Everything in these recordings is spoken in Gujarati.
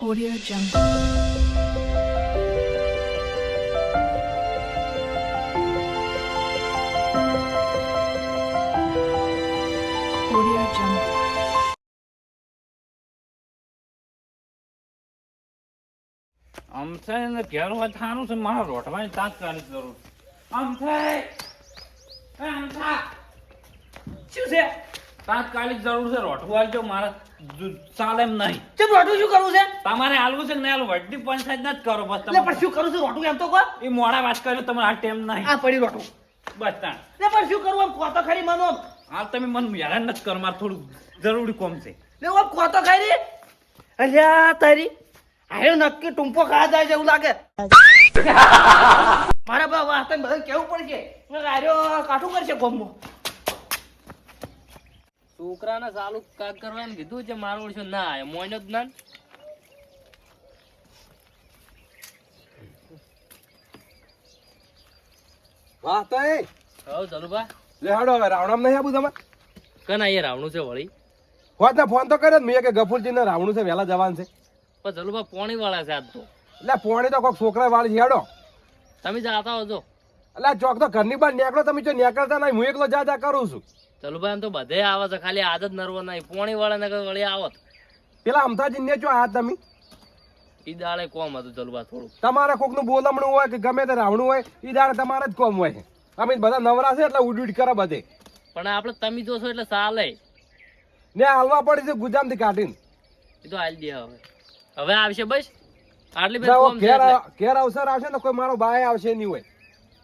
Audio Jungle. Audio Jungle. આમ થાય ને ઘેર હોય થાનું છે, મારા રોટવાની તાત્કાલિક જરૂર છે. આમ થાય એ આમ થા. શું છે તાત્કાલિક જરૂર છે રોટવું આવજો મારા ચાલે એમ નહીં. ચમ રોટવું શું કરવું છે? તમારે હાલવું છે ને નહીં હાલવું? વડની પંચાયત નથી કરો બસ તમે પણ શું કરું છું રોટવું એમ તો કહો. એ મોડા વાત કર્યો તમારે આ ટેમ નહીં. આ પડી રોટવું બસ તાણ. ને પણ શું કરું એમ કહો તો ખરી મનો હાલ તમે મને હેરાન નથી કરો મારે થોડું જરૂરી કોમ છે. ને આમ કહો તો ખરી. અલ્યા તારી આયો નક્કી ટુંપો ખાવા જાય છે એવું લાગે. મારા બા વાત બધું કેવું પડશે? આર્યો કાઠું કરશે ગોમમાં. છોકરાને ચાલુ કાક કરવાનું કીધું છે મારો ઓળશો ના આવ્યો મોઈનો જ ના વાહ તો એ. હવ ચલુભા લે હાડો હવે રાવણમ નહીં આબુ તમે કના એ રાવણું છે વળી. હોત ને ફોન તો કર્યો મેં કે ગફુરજી ને રાવણું છે વહેલા જવાનું છે. પણ ચલુભા પોણી વાળા છે આજ તો. એટલે પોણી તો કોઈક છોકરા વાળી છે હેડો. તમે જાતા હો છો એટલે ચોક તો ઘરની બહાર નીકળો તમે જો નીકળતા નહીં હું એકલો જા જા કરું છું. ચલુભા એમ તો બધે આવે છે. ખાલી જ નરવો નહીં પોણી વાળા ને વળી આવત પેલા અમથાજી ને જો આ તમે. ઈ દાડે કોમ હતું. ચલુભાઈ થોડું તમારે કોકનું બોલમણું હોય કે ગમે તે રાવણું હોય એ દાડે તમારે જ કોમ હોય. અમે બધા નવરા છે એટલે ઉડ કરે બધે. પણ આપણે તમે જોશો એટલે ચાલે. ને હાલવા પડી છે ગુજામથી કાઢીને. એ તો હાલ દે હવે. હવે આવશે બસ? આટલી બધી ઘેર અવસર આવશે ને કોઈ મારો બાય આવશે નહીં હોય.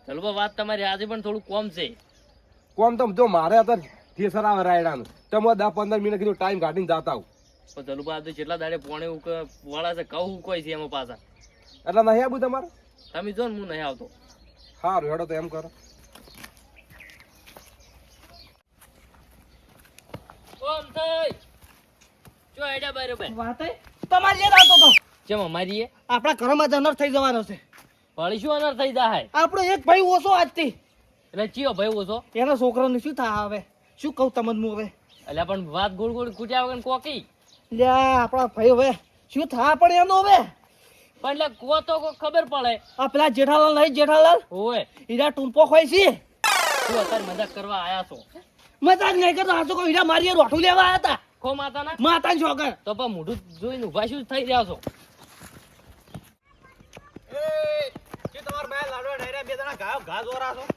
ચલુભા વાત તમારી આજે પણ થોડું કોમ છે. કોમ તો જો મારે અત્યારે થિયેટર આવે રાયડાનું. તો હું દસ પંદર મિનિટ કીધું ટાઈમ કાઢીને જતા આવું. પણ ચલુભા આ તો જેટલા દાડે પોણે ઉક વાળા છે કહું કોઈ છે એમાં પાછા. એટલે નહીં આવું તમારે? તમે જો ને હું નહીં આવતો. સારું હેડો તો એમ કરો. કોમ થઈ? જો આઈડિયા બારે બે તમારે યાદ આવતો તો. જેમ અમારી એ આપણા ઘરમાં જનર થઈ જવાનો છે. વળી શું અનર થઈ જાય આપણો એક ભાઈ ઓછો આજથી. એટલે ચિયો ભાઈ ઓછો એના છોકરાને શું થાય હવે? શું કહું તમને હું હવે? એટલે પણ વાત ગોળ ગોળ કૂટ્યા વગર કોકી? લે આપણા ભાઈ હવે શું થાય પણ એનો હવે? પણ એટલે કો તો ખબર પડે. આ પેલા જેઠાલાલ નહીં જેઠાલાલ? ઓય. હીરા ટૂંપો ખોય છે? તું અત્યારે મજાક કરવા આયા છો? મજાક નહીં કરતો આ તો કોઈ હીરા મારીએ રોઠું લેવા આયા હતા. કો માતાના? માતા છોકર. તો પણ મોઢું જોઈને ઊભા શું થઈ રહ્યા છો?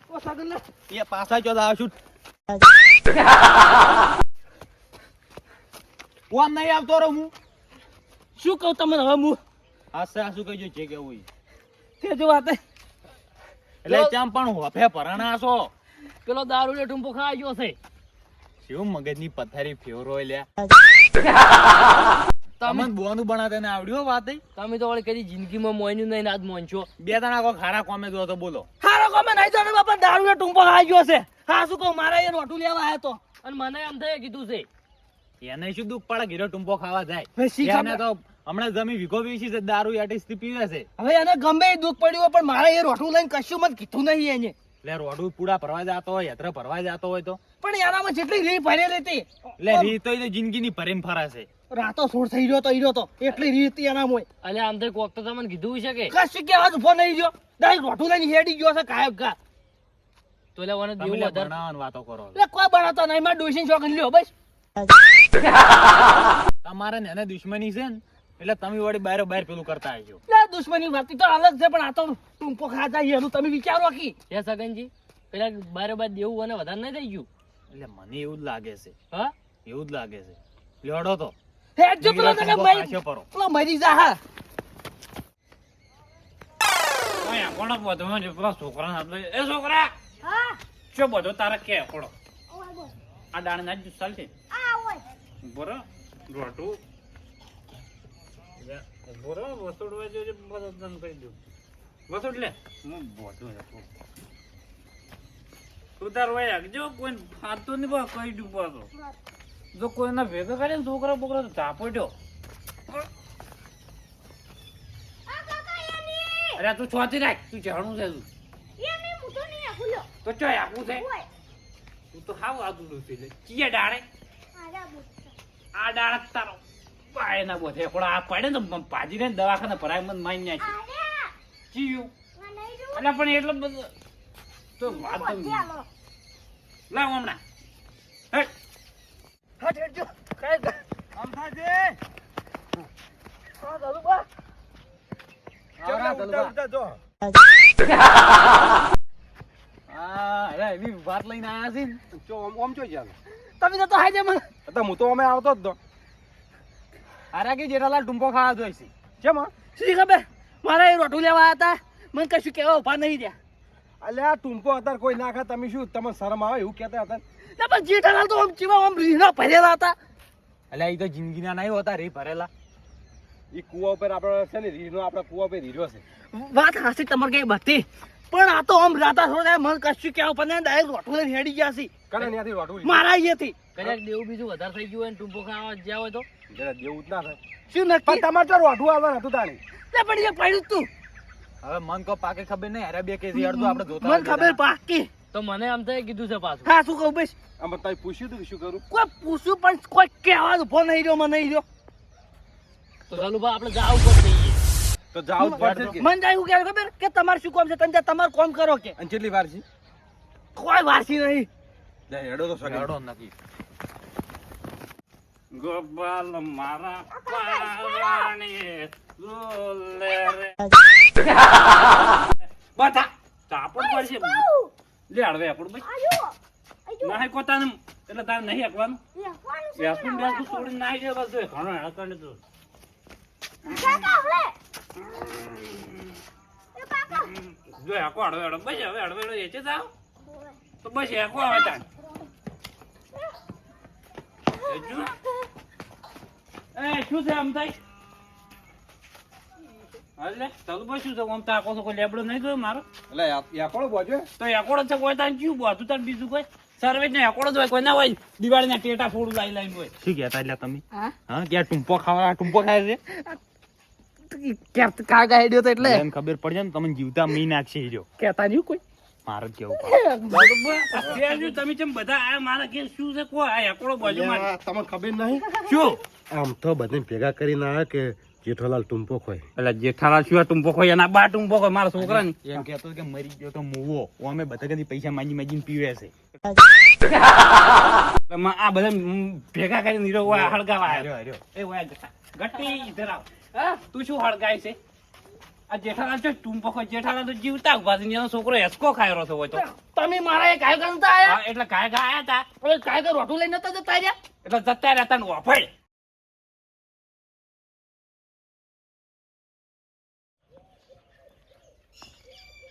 ઓ સાગર લે. કોમ નહીં આવતો રહું હું. શું કહું તમને હવે હું? હાસે હાસુ કહેજો જે કેવું. તે જો વાત એટલે ચમ પણ હોફે ભરાણા છો. પેલો દારૂ ને ટુંપો ખાઈ ગયો છે. શું મગજની પથારી ફેવરો લ્યા. તમે બોનું બનાવતા ને આવડ્યું વાત તમે તો વળી કદી જિંદગીમાં મોન્યું નહીં આજ મોનશો બે દાણા કોઈ ખારા કોમે જો તો બોલો. ખારા કોમે નહીં જાણે બાપા દારૂ ને ટૂંપો ખાઈ ગયો છે. હા શું કહું મારા એ રોઠું લેવા આવ્યો તો. અને મને એમ થઈ કીધું છે. એને શું દુઃખ પડે? ઘીરો ટૂંપો ખાવા જાય. એને તો હમણાં જમી વિકો વીસી છે દારૂ આટીસથી પીવે છે. હવે એને ગમે એ દુઃખ પડ્યું હોય પણ મારે એ રોઠું લઈને કશું મત કીધું નહીં એને. લે રોડું પૂડા ભરવા જતો હોય યાત્રા ભરવા જતો હોય તો. પણ એનામાં જેટલી રીત ભરેલી હતી. લે રી તો જિંદગીની ભરીને ફરે છે. રાતો સોળ થઈ રહ્યો તો ઈ તો. એટલી રીત એના મોય એટલે આમ તો કોક તો તમને કીધું છે કે. કશું કે આજ ફોન આવી ગયો ડાયરેક્ટ રોઠું લઈને હેડી ગયો છે કાયક કા તો લે વને તમે દેવું લે વાતો કરો લે કોઈ બનાતો નહીં મારે ડોસીને શોખન લ્યો બસ. તમારે ને એને દુશ્મની છે ને એટલે તમે વળી બહાર બાર પેલું કરતા આવજો. લે દુશ્મની વાત તો અલગ છે પણ આ તો ટૂંપો ખાતા એનું તમે વિચારો કી. હે સગનજી? પેલા બારે બાર દેવું અને વધારે નહીં થઈ ગયું. એટલે મને એવું જ લાગે છે. હા? એવું જ લાગે છે. લેડો તો. હેડ જો પેલો તને મરી- પેલો મરી જા હા. કોણ બધું પેલા છોકરા એ છોકરા! શું બધું તારે કે કોડો આ દાણ ના જ ચાલ છે. બરો રોટું. બરો વસોડવા જો બધું કરી દઉં. વસોડ લે. હું બોધું હતું તું તાર વય જો કોઈ ફાતું નહીં કઈ ડૂબો તો. જો કોઈના ભેગા કરે ને છોકરા બોકરા તો ઝાપડ્યો અરે તું છોતી રાખ તું જાણું છે તું. તો ચો આપું છે? તું તો હાવ આદું છે ચીએ ડાળે. આ ડાળ તારો પાયના બોથે થોડા આ પડે ને મ- ભાજીને દવાખાને ભરાય મને મારી નાખી ચીયું. અલા પણ એટલો બધો તો વાત ના લાવ હમણાં. હા હેડજો કાંઈ ગ- અમથાજી હા ધલુભા કેવડા ઉલટા ઉલટા જો. અરે એવી વાત લઈને આયા છે ને. ઓમ ઓમ જો યાર તમે તો હાજે મને. તો હું તો અમે આવતો જ તો અરે કે જેઠાલાલ ટૂંપો ખાવા જોઈ છે. કેમ શી ખબર? મારા એ રોટું લેવા હતા મને કશું કહેવા ઊભા નહીં રહ્યા. અલ્યા ટૂંપો અત્યારે કોઈ ના ખાય તમે શું તમને શરમ આવે એવું કહેતા હતા? ના પણ જેઠાલાલ તો આમ ચીવા આમ રીહના ભરેલા હતા. અલ્યા એ તો જિંદગીના નહીં હોતા રે ભરેલા. એ કુવા ઉપર આપણે છે ને રીનો આપણે કુવા ઉપર રીરો છે. વાત હાસી તમારે કઈ બધી. પણ આ તો આમ રાતા થોડા મન કશું કહેવા પણ ડાયરેક્ટ રોટું લઈને હેડી ગયા છે કને ત્યાંથી વાટવું મારા અહીંયાથી. કદાચ દેવું બીજું વધારે થઈ ગયું હોય ને ટૂંપો ખાવા જ્યાં હોય તો. જરા દેવું જ ના થાય. શું પણ નક્કી? તમારે તો રોઠું આવવાનું હતું તાણી. એટલે પણ એ પડ્યું તું. હવે મન કો પાકે ખબર નહીં અરે બે કેસી અડધો આપણે જોતા મન ખબર પાકી. તો મને આમ થાય કીધું છે પાછું. હા શું કહું બસ. આમ તઈ પૂછ્યું તું શું કરું? કોઈ પૂછ્યું પણ કોઈ કહેવા ફોન નહીં રહ્યો મને નહીં રહ્યો. તો ચાલુ આપણે જાવ ઉપર જઈએ. તો જાવ પડશે જ જાય એવું કહેવાય ખબર? કે તમારે શું કામ છે? તમે ત્યાં તમારું કામ કરો કે. અને કેટલી વાર છે? કોઈ વાસી નહીં. જાય હેડો તો સગે હેડો નથી ગોપાલ મારા પારણે ઝૂલે રે. બધા ચાપડ પડશે લે હળવે આપણ ભાઈ. નાહી કોતાને એટલે તારે નહીં હકવાનું? બેસું બેસું છોડીને જાય બસ. ઘણો હેડા કરીને તો. જો હળવે બસ હવે હળવે હળવે એચે જાવ તો બસ હેકો આવે તાન એ શું છે આમ થાય? એટલે ચાલુ બસ શું છે? આમ તાકો તો કોઈ લેબડો નહીં જોયો મારો. એટલે યાકોડો બોજો તો એકોડો છે કોઈ તાન ક્યું બોતું તાન બીજું કોઈ? સર્વે ને એકોડો જ હોય કોઈ ના? હોય દિવાળીના ટેટા ફોડું લાઈ લાવી હોય. શું કહેતા એટલે તમે? હા? હા ક્યાં ટૂંપો ખાવા ટૂંપો ખાય છે? ક્યાં કાગા હેડ્યો તો એટલે. એને ખબર પડી ને તમને જીવતા મી નાખશે રહ્યો નહીં કોઈ. મારે કેવું પડે. બરોબર અત્યારે જો તમે જેમ બધા આ મારા કે શું છે? કોઈ આ એકોડો બાજુ મારી તમને ખબર નહીં? શું? આમ તો બધાને ભેગા કરીને આવ્યા કે જેઠોલાલ ટૂંપો ખોય. એટલે જેઠાલાલ શું આ ખોય? એના બા ટૂંપો ખોય મારા છોકરાની. એમ કેતો કે મરી ગયો તો મૂવો. અમે બધા કદી પૈસા માંગી માંગીને પીવે છે. આ બધા ભેગા કરીને નીરો હળગાવા આવ્યો એ ઓય ગટ્ટી ઈધર આવ હા તું શું હળગાય છે? આ જેઠાલાલ છે ટૂંપો જેઠાલાલ તો જીવતા ઊભા છે એનો છોકરો હેસકો ખાયો છે હોય તો. તમે મારા એ કાય કરતા આયા? એટલે કાય ગાય આયા હતા એટલે કાય રોટું લઈને નતા જતા રહ્યા? એટલે જતા રહેતા ને વફાય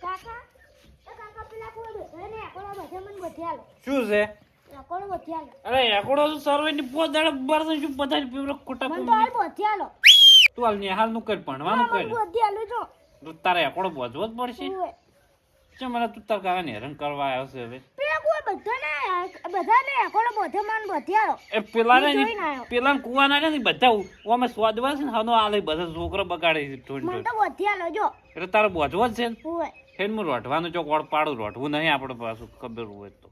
કાકા એ કાકા પેલા કોઈ બેઠા ને આકોડા બધા મને બધિયાલો શું છે? અરે એકડો સર્વે ની પોત દાડે બરસ શું બધા ખોટા તો. હાલ નિહાલનું કર ભણવાનું કર. તારે એકડો બોધવો જ પડશે. ઉવે. મને તું તાર કાકાને હેરાન કરવા આવ્યો છે હવે. પેલા ને બધા અમે સ્વાદવા છે ને હનો આલે બધા છોકરો બગાડે છે એટલે તારે બોધવો જ છે ને? ફેર હું રોઢવાનું ચોક પાડું રોઢવું નહીં આપણે પાછું ખબર હોય તો.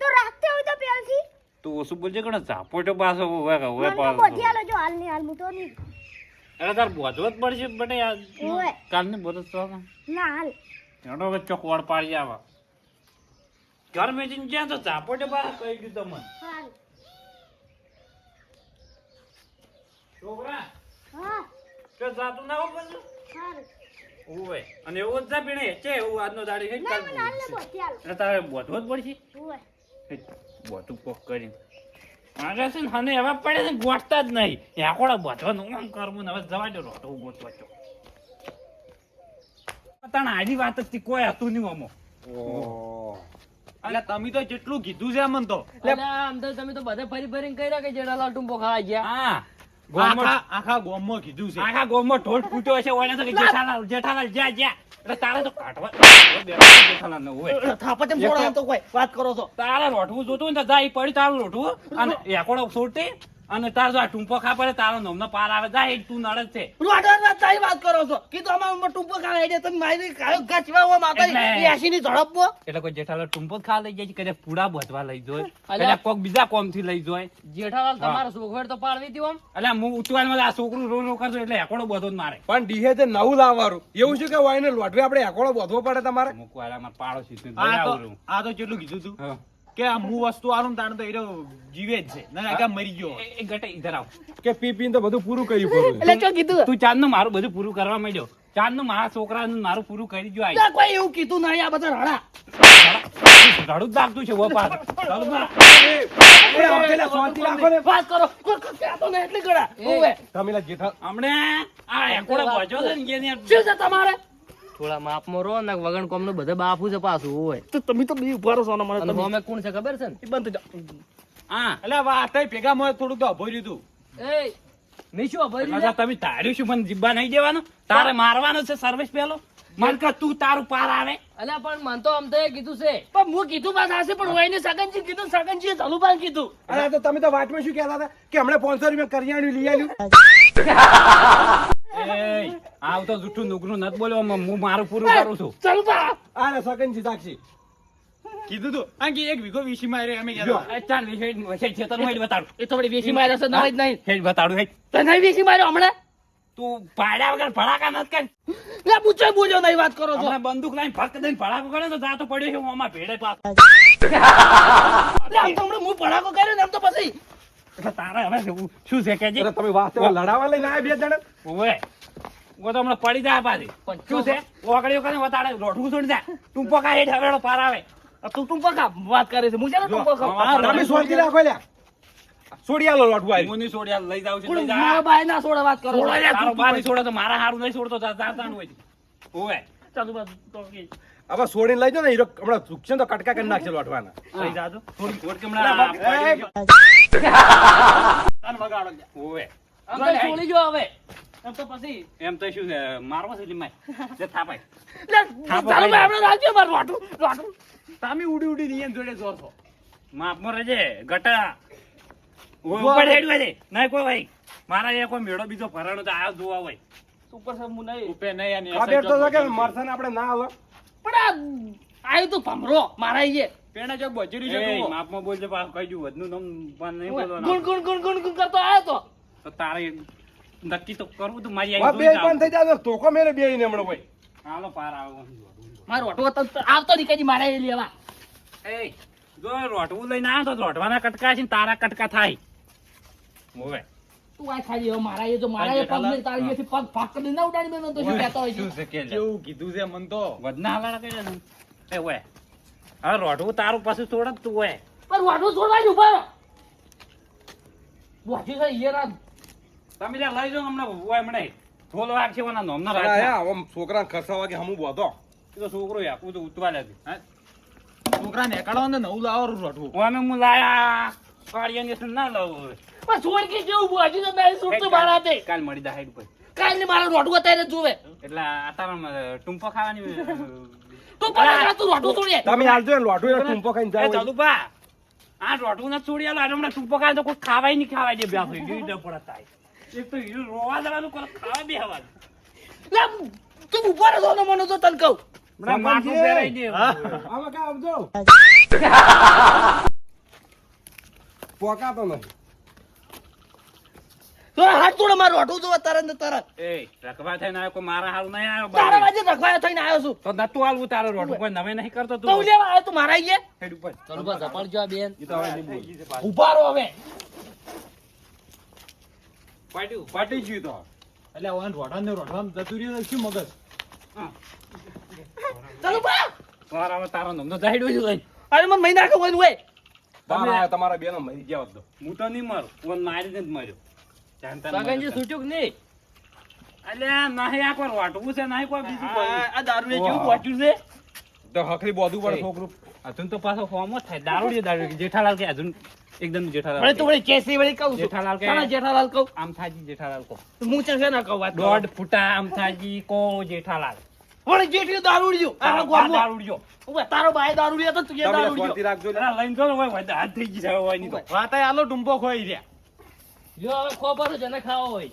તો રાખતે હોય તો પેલથી. તું ઓછું બોલજે કે ઝાપોટો પાછો હોય હોય મને તો પાછો બધિયાલો જો હાલની હાલ હું તો નહીં. અરે તાર બોધવો જ પડશે બટે ઓય. કાલની બોધ તો ના હાલ. એનો હવે ચોક વડ પાડી આવા? ઘર મેચીને જ્યાં તો કહી છોકરા જાતું ના હોય બધું? અને એવો જ જા પીણે છે એવું આજનો દાડી છે તારે બોધવો જ પડશે? બોધું કોક કરીને. મારે છે ને હને એવા પડે ને ગોઠતા જ નહીં. યાકોડા બોધવાનું આમ કરવું ને હવે જવા દો રોટો ગોઠવા ચો તને આજી વાત જ કોઈ હતું નહીં અમો અલ્યા એટલે તમે તો જેટલું કીધું છે અમને તો. આમ તો તમે તો બધા ફરી ફરીને કર્યા કે જેઠાલાલ ટૂંપો ખાવા ગયા? હા. આખા આખા ગોમમાં કીધું છે. આખા ગોમમાં ઢોલ ફૂટ્યો છે ઓને તો જેઠાલાલ જેઠાલાલ જા જા. એટલે તારે તો કાઢવા જેઠાલાલ ન હોય છોડો તો કોઈ વાત કરો છો. તારે રોટવું જોતું ને જાય પડી તારું રોટવું અને એકોડો છોડતી અને તાર જો આ ટૂંપો ખા પડે તારો નોમનો પાર આવે જાય તું નડે છે. રોડર તારી વાત કરો છો. કીધું ઉંમર ટૂંપો ખાવા એટલે તમે મારી કાયો ગચવા હો માતા એટલે- એસી ની ઝડપમાં એટલે કોઈ જેઠાલાલ ટૂંપો ખા લઈ જાય કરે પૂડા બધવા લઈ જોય. એટલે કોક બીજા કોમથી લઈ જોય. જેઠાલાલ તમારો સોખવેર તો પાડવી દીધો આમ. એટલે હું ઉતવાલમાં આ છોકરું રો રો કરતો એટલે એકોડો બધો જ મારે. પણ ડીહે તે નવું લાવવાનું. એવું છે કે વાયને લોટરી આપણે એકોડો બાંધવો પડે તમારે? મૂકવાલામાં પાડો સીધું આ તો આ તો કેટલું કીધું તું. કે આ હું વસ્તુ આલું તાણ તો જીવે જ છે. ના કે મરી ગયો. એ- ગટે ઇધર આવ. કે પી પી તો બધું પૂરું કર્યું પૂરું એટલે શું કીધું? તું ચાંદનું મારું બધું પૂરું કરવા માંડ્યો. ચાંદનું મારા છોકરાનું મારું પૂરું કરી ગયો આઈ. કોઈ એવું કીધું નહીં આ બધા રડા. રડું જ લાગતું છે વપાસ ચાલુ બા. એ આમ પેલા શાંતિ રાખો ને. વાત કરો. કોઈ કોઈ એટલે ગળા. તમે જેઠા. હમણે આ એકોડો બજો છે ને તમારે? થોડા માપમાં રહો ને વગણ કોમનું બધા બાફું છે પાછું હોય તો તમે તો બી ઊભા રહો છો મને તમે. અમે કોણ છે ખબર છે ને? એ બંધ થઈ હા. એટલે વાત ભેગા મોય થોડું તો અભોર્યું તું એ ભરી રાજા, તમે તાર્યું શું? મને જીબ્બા નહીં દેવાનો? તારે મારવાનો છે સર્વિસ પેલો મન કે તું તારું પાર આવે. અલ્યા પણ મન તો આમ તો એ કીધું છે. પણ હું કીધું પાસ હશે પણ હોય ને સગનજી કીધું સગનજી ધલુભાઈ કીધું. અરે તો તમે તો વાતમાં શું કહેતા હતા? કે હમણાં પાંચસો રૂપિયા કરિયાણું લઈ આવ્યું આવ તો જૂઠું નુકરું નથી બોલ્યો હું મારું પૂરું કરું છું. ધલુભા આ ને સગનજી સાક્ષી. કીધું તું આ કે એક વીઘો વીસી મારે અમે ગયા ચાલ વિશે વિશે ખેતરમાં હેડ બતાડું. એ તો વળી વેચી માર્યો છે નવાઈ જ નહીં. હેડ બતાડું હેડ. તો નહીં વેચી માર્યો હમણાં? તું પાડ્યા વગર ભડાકા નથી કર લે પૂછો બોલ્યો નહીં વાત કરો છો. બંદૂક લઈને ફક દઈને ભડાકો કરે તો જાતો પડ્યો છે હું આમાં ભેડે પાસ લે આમ તો હમણાં હું ભડાકો કર્યો ને આમ તો પછી તારે હવે શું- શું છે કે તમે વાસ્તવમાં લડાવા લઈને આવ્યા બે જણા? ઓવે ઓ તો હમણાં પડી જાય પાછી. શું છે? ઓગળીઓ કરીને વતાડે રોઠું છોડી દે તું પકા હેઠ હવેડો પાર આવે. તું તું પકા વાત કરે છે? હું છે ને તું પકા તમે શાંતિ રાખો લ્યા. છોડી આલો લોટવું મુની છોડ્યા લઈ જાવ છે લઈ મારા બાય ના વાત કરો. તારો તો મારા હારું નહીં છોડતો જા- જા હોય ઓવે ચાલુ બસ તો કે હવે છોડીને લઈ જાઓ ને હીરો હમણાં ચૂકશે તો કટકા કરી નાખશે લોટવાના. લઈ જાજો. થોડી થોડી કે હમણાં વગાડો ઓવે. છોડી જો હવે. એમ તો પછી એમ તો શું છે મારવા છે લીમાય જે થાપાય. લે ચાલો મે આપણે રાજ્ય માર વાટું વાટું તામી ઉડી ઉડી ની એમ જોડે જોર છો. માફ મો રજે ગટા ઓય ઉપર હેડવા દે. નહીં કોઈ ભાઈ. મારા એ કોઈ મેળો બીજો ભરાણો તો આયો જોવા હોય. ઉપર છે હું ઉપર અને આ બેટ તો કે મરસન આપણે ના હાલો. પણ આ આવ્યું તો ભમરો મારા ઈએ પેણા જો બજરી છે માપમાં બોલજે પાછું કહી દઉં વધનું નામ પણ નહીં બોલવાનું. ગુણ ગુણ ગુણ ગુણ ગુણ કરતો આવ્યો તો. તો તારે નક્કી તો કરવું તું મારી આવી બે પણ થઈ જાય તો તોકો મેરે બે ને હમણાં ભાઈ. હાલો પાર આવો. મારો ઓટો આવતો નહીં કઈ મારા એ લેવા. એ જો રોટવું લઈને આવ્યો તો રોટવાના કટકા છે તારા કટકા થાય. હોવે. તું આ ખાલી હવે મારા એ જો મારા એ પગ મેં તારી એથી પગ ફાક કરી ના ઉડાડી મેં તો શું કહેતો હોય છે? શું છે કે લે? કેવું કીધું છે મન તો? વધના હલાડા કર્યા ને એ હોય હવે રોટવું તારું પાછું છોડ તું હોય પણ વાટું છોડવા જ ઊભા રહો. છે ઈ તમે ત્યાં લઈ જાઓ હમણાં હોય હમણાં ઢોલ ઓના અરે રાતના. આમ છોકરાને ખર્ચાવા કે હમું બોધો એ તો છોકરો તો ઉતવા લે છોકરા ને ને નવું લાવો હું લાયા. કાળિયાને ના લાવું હવે? પણ છોડ કે કેવું વાંચ્યું તો નહીં છૂટતું મારા હાથે. કાલ મળી જાય હાઈડ પર કાલ ને મારું રોટું અત્યારે જોવે. એટલે આ તારા ટૂંપો ખાવાની તું પણ તું રોટું છોડીએ તમે હાલજો ને એટલે ટૂંપો ખાઈને એ જાઓ. ચલુપા આ રોટવું નથી છોડી આલો આજે હમણાં ટૂંપો ખાય તો કોઈ ખાવાય નહીં ખાવાય દે બ્યા ભાઈ જોઈ પડે થાય એક તો હીરો રોવા જવાનું કોઈ ખાવા બે હવાનું લે, તું ઊભો રહો ને મને તો તને કહું. હમણાં માટલું પહેરાઈ દે. આમાં કા આવજો. પોકાતો નથી. તો હાથ તોડે મારું રોટું જોવે તરત તરત એ રખવા થઈને આવ્યો કોઈ મારા હારું નહીં આવ્યો તારા વાજે રખવાયો થઈને આવ્યો છું. તો નતું હાલવું તારો રોટું કોઈ નવે નહીં કરતો તો. તું લેવા આવ્યો તું મારા આઈએ? હેડ ઉપર. ચાલુ બસ ઝપાડજો આ બેન. ઈ તો હવે નહીં બોલ. ઊભા રહો હવે. પાટ્યું પાટી ગયું તો. એટલે ઓન રોટવા ને રોટવા જતું રહ્યું શું મગજ? ચાલો હવે તારો હોય અરે મને મહિના નાખો હોય તમારા બેનો મરી ગયા હોત હું તો નહીં મારું. હું મારીને જ મર્યો. સગનજી મર્યો. કે નહીં. અલ્યા નાહી આ કોઈ વાટવું છે? નાહી કોઈ બીજું કોઈ? આ દારૂ ને. જેવું વાંચ્યું છે? તો હકરી બોધું પડે છોકરું. હજુ તો પાછો ફોર્મ જ થાય. દારૂ દારૂ જેઠાલાલ કે અજુન એકદમ જેઠાલાલ અરે તો વળી કેસી વળી કહું જેઠાલાલ કે જેઠાલાલ કહું? આમ થાજી જેઠાલાલ કહું. હું છે છે ના કહું વાત દોઢ ફૂટા આમ થાજી કો જેઠાલાલ. વળી જેટલી દારૂડિયું આ ગોમ ગોમમાં. દારૂડિયો ઊભા, તારો બાય દારૂડિયો તો તું દારૂડિયો રાખજો લઈને જો હોય હાથ થઈ જાય હોયની તો. વાત આલો ડુંબો ખોઈ રહ્યા. જો હવે ખોબર જેને ખાવો હોય.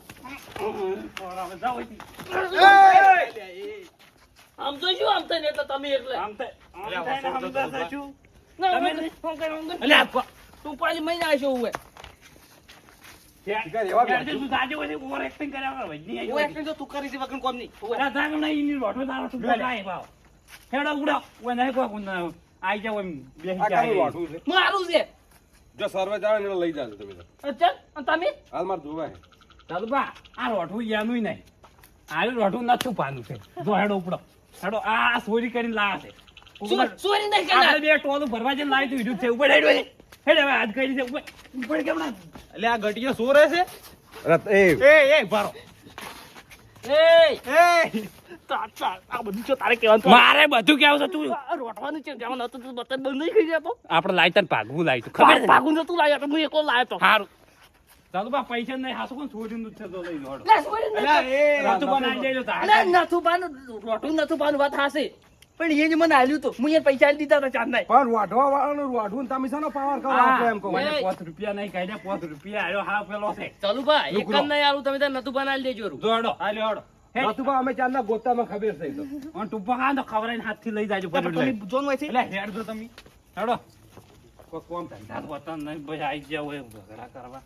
આમ તો શું આમ તો ને એટલે તમે એટલે? આમ તો આમ તો ને સમજા છે શું? ના, તમે આમ તો- આમ કરે, આમ તું પાછી મહિના તું જાજે હોય મારું છે. જો સર્વે જાવે એને લઈ જાજો તમે તો. અચ્છા તમે? હાલ મારે જોવા છે. ચાલો બા, આ રોઠું યાનું નહીં. આ રોઠું નથી પાનું છે. જો હેડો ઉપડો. હેડો આ ચોરી કરીને લાયા છે. નહીં. બે ટોલું ભરવા જઈને લાવી દીધું છે ઉપર હેડો હેડ હવે હાથ કરી દે ઉપર ઉપર કેમ ના એટલે આ ગટિયો શું રહે છે? અરે એ. એ એ ભારો એ એ. આ બધું શું તારે કહેવાનું તો? મારે બધું કેવું છે તું. રોટવાનું છે જવાનું હતું બતન બંધ નહીં કરી જતો આપણે લાવી તને ભાગવું લાવી તું ખબર છે? નતું લાવ્યો તો હું એકો લાવ્યો તો. સારું ચાલો બા પૈસા નહીં હાસુ કોણ છોડીને જ છે તો લઈ લો હેડો. લે, છોડી દે. અલ્યા એ રાતું બનાવી દેજો તારે. અલે, નથું રોટું નથું પાનું વાત હાશે. પણ એને મને આલ્યું તો હું એને પૈસા આલી દીધા હતા ચાંદ પણ વાઢવા વાળાનું વાઢવું ને તમે શાનો પાવર કરો આપો એમ કહું. મને પાંચ રૂપિયા નહીં કાઢ્યા પાંચ રૂપિયા આયો હા પેલો છે. ચાલુ ભાઈ એક જ નહીં આલું તમે તાર નથું બનાવી દેજો રૂ. જો હેડો હાલ્યો હેડો હેડ. અમે ચાંદના ગોતામાં ખબર છે તો. અને ટૂંપા ખાવા તો ખવડાવીને હાથથી લઈ જાજો તમે જોન હોય છે? એટલે હેડ જો તમે. હેડો. કોઈ કોમ ધંધા હોતા નહીં ભાઈ આઈ ગયા હોય ઝઘડા કરવા.